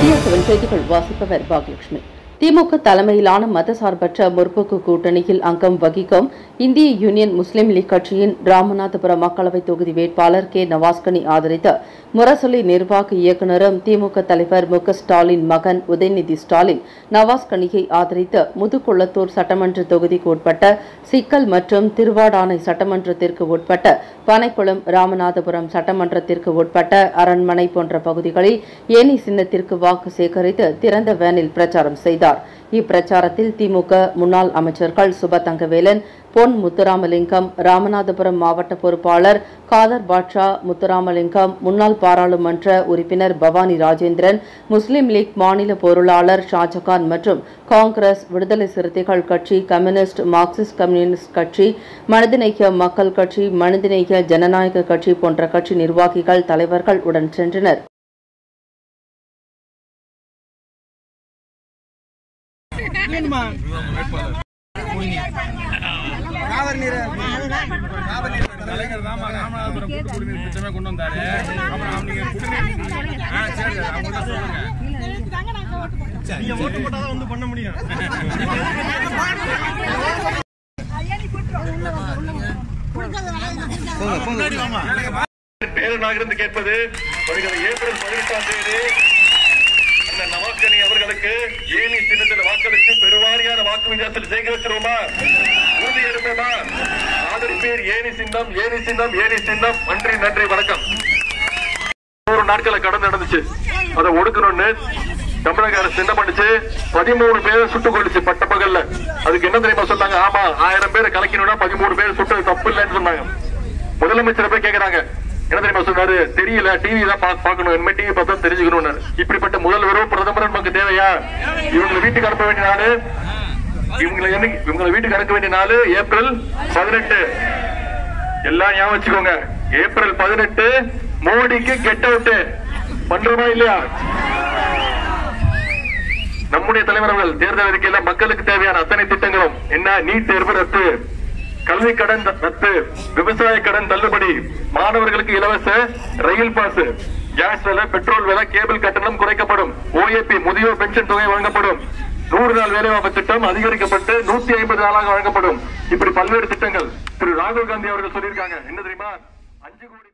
இந்திய செவன் செய்திகள் வாசிப்பவர் பாக்யலட்சுமி. திமுக தலைமையிலான மதசார்பற்ற முற்போக்கு கூட்டணியில் அங்கம் வகிக்கும் இந்திய யூனியன் முஸ்லீம் லீக் கட்சியின் ராமநாதபுரம் மக்களவைத் தொகுதி வேட்பாளர் கே நவாஸ்கனி ஆதரித்து முரசொலி நிர்வாக இயக்குநரும் திமுக தலைவர் மு ஸ்டாலின் மகன் உதயநிதி ஸ்டாலின் நவாஸ்கனியை ஆதரித்து முதுகுளத்தூர் சட்டமன்ற தொகுதிக்கு உட்பட்ட சிக்கல் மற்றும் திருவாடானை சட்டமன்றத்திற்கு உட்பட்ட பனைக்குளம் ராமநாதபுரம் சட்டமன்றத்திற்கு உட்பட்ட அரண்மனை போன்ற பகுதிகளில் ஏனி சின்னத்திற்கு வாக்கு சேகரித்து திறந்த வேனில் பிரச்சாரம் செய்தார். இப்பிரச்சாரத்தில் திமுக முன்னாள் அமைச்சர்கள் சுப தங்கவேலன் பொன் முத்துராமலிங்கம் ராமநாதபுரம் மாவட்ட பொறுப்பாளர் காதர் பாட்ஷா முத்துராமலிங்கம் முன்னாள் பாராளுமன்ற உறுப்பினர் பவானி ராஜேந்திரன் முஸ்லிம் லீக் மாநில பொருளாளர் ஷாஜகான் மற்றும் காங்கிரஸ் விடுதலை சிறுத்தைகள் கட்சி கம்யூனிஸ்ட் மார்க்சிஸ்ட் கம்யூனிஸ்ட் கட்சி மனிதநேய மக்கள் கட்சி மனிதநேய ஜனநாயக கட்சி போன்ற கட்சி நிர்வாகிகள் தலைவர்கள் உடன் சென்றனர். கலைஞர் தான் ராமநாதபுரம் கூட்டு குடிநீர் திட்டமே கொண்டு வந்தாரு. அப்புறம் அவங்க குடிநீர் ஆ சரி சரி அவங்கள்ட்ட சொல்லுங்க. நீங்க ஓட்டு போட்டாதான் வந்து பண்ண முடியும். பேரனாகிருந்து கேட்பது வருகிற ஏப்ரல் பதினெட்டாம் தேதி பெருவாரியான வித்தியாசத்தில் ஜெயிக்க வச்சிருவோமா உறுதி எடுப்போமா? ஆதரிப்பீர் ஏனி சின்னம் ஏனி சின்னம் ஏனி சின்னம். நன்றி நன்றி வணக்கம். நூறு நாட்களை கடந்து நடந்துச்சு. அதை ஒடுக்கணும்னு தமிழக அரசு என்ன பண்ணுச்சு? பதிமூணு பேரை சுட்டுக் கொண்டுச்சு பட்ட பகல்ல அதுக்கு என்ன தெரியுமா சொன்னாங்க? ஆமா ஆயிரம் பேரை கலக்கணும்னா பதிமூணு பேர் சுட்டது தப்பு இல்லைன்னு சொன்னாங்க. முதலமைச்சர் போய் கேக்குறாங்க. என்ன தெரியுமா சொன்னாரு? தெரியல டிவி தான் பாக்கணும் பார்க்கணும். இனிமே டிவி பார்த்தா தெரிஞ்சுக்கணும் இப்படிப்பட்ட முதல்வரும் பிரதமரும் நமக்கு தேவையா? இவங்களை வீட்டுக்கு அனுப்ப வேண்டிய நாடு இவங்களை இவங்களை வீட்டுக்கு அனுப்ப வேண்டிய நாள் ஏப்ரல் பதினெட்டு. எல்லாம் ஞாபகம் வச்சுக்கோங்க. ஏப்ரல் பதினெட்டு மோடிக்கு கெட் அவுட் பண்றோமா இல்லையா? நம்முடைய தலைவர்கள் தேர்தல் அறிக்கையில மக்களுக்கு தேவையான அத்தனை திட்டங்களும். என்ன? நீட் தேர்வு ரத்து. கல்வி கடன் ரத்து. விவசாய கடன் தள்ளுபடி. மாணவர்களுக்கு இலவச ரயில் பாஸ் கேஸ் விலை பெட்ரோல் விலை கேபிள் கட்டணம் குறைக்கப்படும். ஓஏபி முதியோர் பென்ஷன் தொகை வழங்கப்படும். நூறு நாள் வேலைவாய்ப்பு திட்டம் அதிகரிக்கப்பட்டு நூத்தி ஐம்பது நாளாக வழங்கப்படும். இப்படி பல்வேறு திட்டங்கள் திரு ராகுல் காந்தி அவர்கள் சொல்லியிருக்காங்க. என்ன தெரியுமா? அஞ்சு கோடி